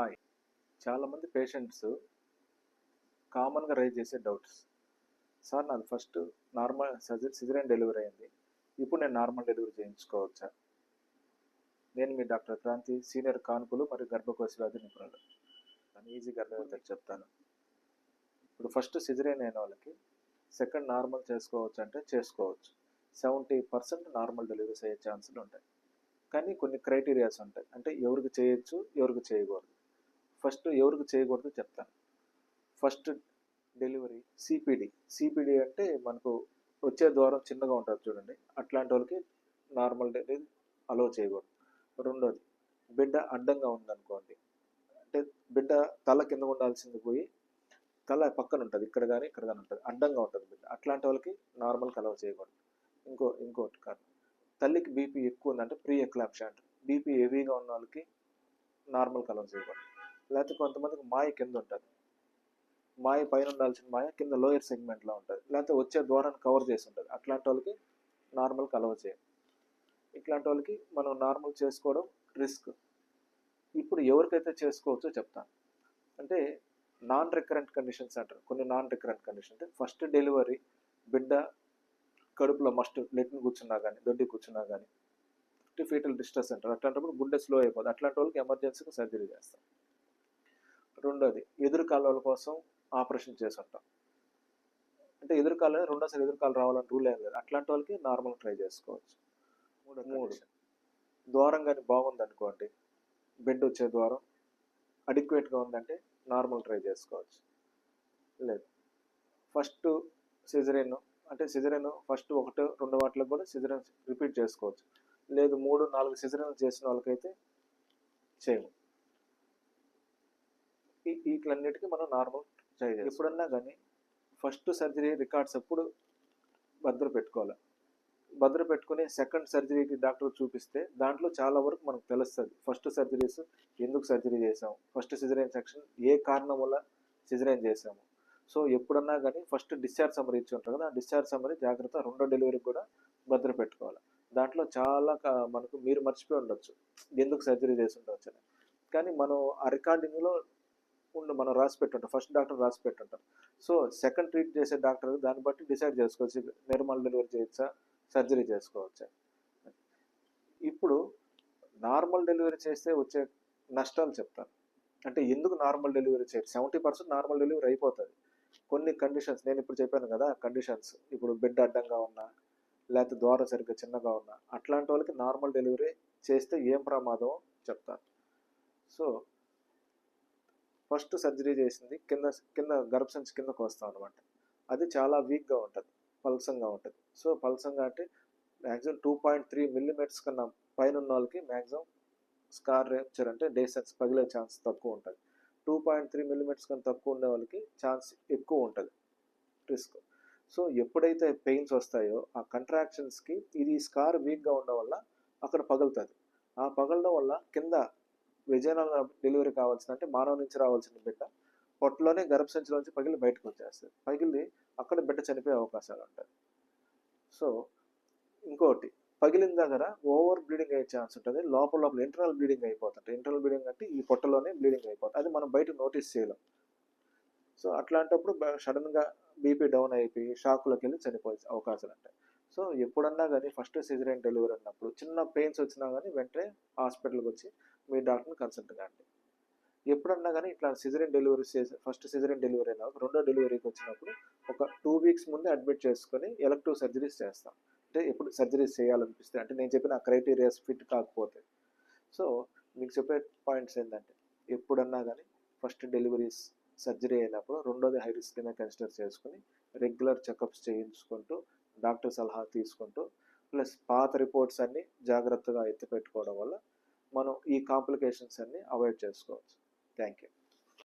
Hi. చాలామంది patients కామన్గా raise చేసే డౌట్స్. సార్ నాది ఫస్ట్ నార్మల్ సిజరైన్ డెలివరీ అయింది. ఇప్పుడు నేను నార్మల్ డెలివరీ చేయించుకోవచ్చా? నేను మీ డాక్టర్ క్రాంతి సీనియర్ కానుకలు మరియు గర్భకోశ వ్యాధి నిపుణులు నేను ఈజీగా అర్థమవుతుంది చెప్తాను. ఇప్పుడు ఫస్ట్ సిజరేన్ అయిన వాళ్ళకి సెకండ్ నార్మల్ చేసుకోవచ్చు అంటే చేసుకోవచ్చు. సెవెంటీ పర్సెంట్ నార్మల్ డెలివరీస్ అయ్యే ఛాన్సులు ఉంటాయి. కానీ కొన్ని క్రైటీరియాస్ ఉంటాయి. అంటే ఎవరికి చేయొచ్చు ఎవరికి చేయకూడదు. ఫస్ట్ ఎవరికి చేయకూడదు చెప్తాను. ఫస్ట్ డెలివరీ సిపిడి సిపిడి అంటే మనకు వచ్చే ద్వారం చిన్నగా ఉంటుంది చూడండి. అట్లాంటి వాళ్ళకి నార్మల్ డెలివరీ అలో చేయకూడదు. రెండోది బిడ్డ అడ్డంగా ఉందనుకోండి. అంటే బిడ్డ తల కింద ఉండాల్సింది పోయి తల పక్కన ఉంటుంది. ఇక్కడ కానీ ఇక్కడ కానీ ఉంటుంది. అడ్డంగా ఉంటుంది బిడ్డ. అట్లాంటి వాళ్ళకి నార్మల్ అలవ్ చేయకూడదు. ఇంకో ఇంకోటి కాదు. తల్లికి బీపీ ఎక్కువ ఉందంటే ప్రీ ఎక్లాప్షా అంటారు. బీపీ హెవీగా ఉన్న వాళ్ళకి నార్మల్ కలర్ చేయకూడదు. లేకపోతే కొంతమందికి మాయ కింద ఉంటుంది. మాయ పైన ఉండాల్సిన మాయ కింద లోయర్ సెగ్మెంట్లో ఉంటుంది. లేకపోతే వచ్చే ద్వారాన్ని కవర్ చేసి ఉంటుంది. అట్లాంటి వాళ్ళకి నార్మల్ కలవ చేయం. ఇట్లాంటి వాళ్ళకి మనం నార్మల్ చేసుకోవడం రిస్క్ ఇప్పుడు ఎవరికైతే చేసుకోవచ్చో చెప్తాను. అంటే నాన్ రికరెంట్ కండిషన్స్ అంటారు. కొన్ని నాన్ రికరెంట్ కండిషన్ అంటే ఫస్ట్ డెలివరీ బిడ్డ కడుపులో మస్ట్ లెట్ని కూర్చున్నా కానీ దొడ్డి కూర్చున్నా కానీ ఫీటల్ డిస్ట్రెస్ అంటారు. అట్లాంటప్పుడు గుండె స్లో అయిపోతుంది అట్లాంటి వాళ్ళకి ఎమర్జెన్సీగా సర్జరీ చేస్తాం. రెండోది ఎదురు కాలువల కోసం ఆపరేషన్ చేసి ఉంటాం అంటే ఎదురు కాలు రెండోసారి ఎదురు కాలు రావాలని రూల్ ఏం లేదు. అట్లాంటి వాళ్ళకి నార్మల్ ట్రై చేసుకోవచ్చు. మూడు మూడు. ద్వారం కానీ బాగుంది అనుకోండి బెడ్ వచ్చే ద్వారం అడిక్వేట్గా ఉందంటే నార్మల్ ట్రై చేసుకోవచ్చు. లేదు. ఫస్ట్ సిజరిన్ అంటే సిజరిన్ ఫస్ట్ ఒకటి రెండు వాటిలకు కూడా సిజరిన్ రిపీట్ చేసుకోవచ్చు. లేదు మూడు నాలుగు సిజరిన్ చేసిన వాళ్ళకైతే చేయము వీటిలన్నిటికీ మనం నార్మల్ ట్రై చేయాలి ఎప్పుడన్నా కానీ ఫస్ట్ సర్జరీ రికార్డ్స్ ఎప్పుడు భద్ర పెట్టుకోవాలి. భద్ర పెట్టుకుని సెకండ్ సర్జరీకి డాక్టర్ చూపిస్తే దాంట్లో చాలా వరకు మనకు తెలుస్తుంది. ఫస్ట్ సర్జరీస్ ఎందుకు సర్జరీ చేసాము ఫస్ట్ సిజరైన్ సెక్షన్ ఏ కారణం వల్ల సిజరైన్ చేసాము సో ఎప్పుడన్నా కానీ ఫస్ట్ డిశ్చార్జ్ సమరీ ఇచ్చి ఉంటారు కదా ఆ డిశ్చార్జ్ సమరీ జాగ్రత్త రెండో డెలివరీకి కూడా భద్ర పెట్టుకోవాలి. దాంట్లో చాలా క- మనకు మీరు మర్చిపోయి ఉండొచ్చు. ఎందుకు సర్జరీ చేసి ఉండవచ్చు అని కానీ మనం ఆ రికార్డింగ్లో ఉండి మనం రాసి పెట్టుంటాం. ఫస్ట్ డాక్టర్ రాసి పెట్టుంటాం సో సెకండ్ ట్రీట్ చేసే డాక్టర్ దాన్ని బట్టి డిసైడ్ చేసుకోవచ్చు. నిర్మల్ డెలివరీ చేయొచ్చా? సర్జరీ చేసుకోవచ్చా? ఇప్పుడు నార్మల్ డెలివరీ చేస్తే వచ్చే నష్టాలు చెప్తాను. అంటే ఎందుకు నార్మల్ డెలివరీ చేయరు సెవెంటీ పర్సెంట్ నార్మల్ డెలివరీ అయిపోతుంది. కొన్ని కండిషన్స్ నేను ఇప్పుడు చెప్పాను కదా కండిషన్స్. ఇప్పుడు బెడ్ అడ్డంగా ఉన్నా లేకపోతే ద్వారం సరిగ్గా చిన్నగా ఉన్నా అట్లాంటి వాళ్ళకి నార్మల్ డెలివరీ చేస్తే ఏం ప్రమాదం చెప్తాను. సో ఫస్ట్ సర్జరీ చేసింది. కింద కింద గర్భసంచి కిందకు వస్తాం అనమాట అది చాలా వీక్గా ఉంటుంది. పల్సంగా ఉంటుంది. సో పల్సంగా అంటే maximum two point three millimetres కన్నా పైన ఉన్న వాళ్ళకి మ్యాక్సిమం స్కార్ రేప్చర్ అంటే డేసెన్స్ పగిలే ఛాన్స్ తక్కువ ఉంటుంది. టూ పాయింట్ త్రీ మిల్లీమీటర్స్ కన్నా తక్కువ ఉండే వాళ్ళకి ఛాన్స్ ఎక్కువ ఉంటుంది. రిస్క్. సో ఎప్పుడైతే పెయిన్స్ వస్తాయో ఆ కంట్రాక్షన్స్కి ఇది స్కార్ వీక్గా ఉండడం వల్ల అక్కడ పగులుతుంది. ఆ పగలడం వల్ల కింద విజయనగరం డెలివరీ కావాల్సిన అంటే మానవ నుంచి రావాల్సిన బిడ్డ పొట్టలోనే గర్భసంచిలోంచి పగిలి బయటకు వచ్చేస్తుంది. పగిలి అక్కడ బిడ్డ చనిపోయే అవకాశాలు ఉంటాయి. సో ఇంకోటి పగిలిన దగ్గర ఓవర్ బ్లీడింగ్ అయ్యే ఛాన్స్ ఉంటుంది. లోపల లోపల ఇంటర్నల్ బ్లీడింగ్ అయిపోతుంది. ఇంటర్నల్ బ్లీడింగ్ అంటే ఈ పొట్టలోనే బ్లీడింగ్ అయిపోతుంది. అది మనం బయట నోటీస్ చేయలేం. సో అట్లాంటప్పుడు సడన్గా బీపీ డౌన్ అయిపోయి షాక్లోకి వెళ్ళి చనిపోయే అవకాశాలు ఉంటాయి. సో ఎప్పుడన్నా కానీ ఫస్ట్ సిజరేన్ డెలివరీ అన్నప్పుడు చిన్న పెయిన్స్ వచ్చినా కానీ వెంటనే హాస్పిటల్కి వచ్చి మీ డాక్టర్ని కన్సల్ట్ కాండి. ఎప్పుడన్నా కానీ ఇట్లా caesarean delivery first caesarean delivery అయినా రెండో డెలివరీకి వచ్చినప్పుడు ఒక టూ వీక్స్ ముందే అడ్మిట్ చేసుకొని ఎలక్టివ్ సర్జరీస్ చేస్తాం. అంటే ఎప్పుడు సర్జరీస్ చేయాలనిపిస్తే అంటే నేను చెప్పిన క్రైటీరియాస్ ఫిట్ కాకపోతే. సో మీకు చెప్పే పాయింట్స్ ఏంటంటే ఎప్పుడన్నా కానీ ఫస్ట్ డెలివరీస్ సర్జరీ అయినప్పుడు రెండోది హై రిస్క్ కింద కన్సిడర్ చేసుకుని రెగ్యులర్ చెకప్స్ చేయించుకుంటూ డాక్టర్ సలహా తీసుకుంటూ ప్లస్ పాత రిపోర్ట్స్ అన్నీ జాగ్రత్తగా ఎత్తి పెట్టుకోవడం వల్ల మనం ఈ కాంప్లికేషన్స్ అన్ని అవాయిడ్ చేసుకోవచ్చు. Thank you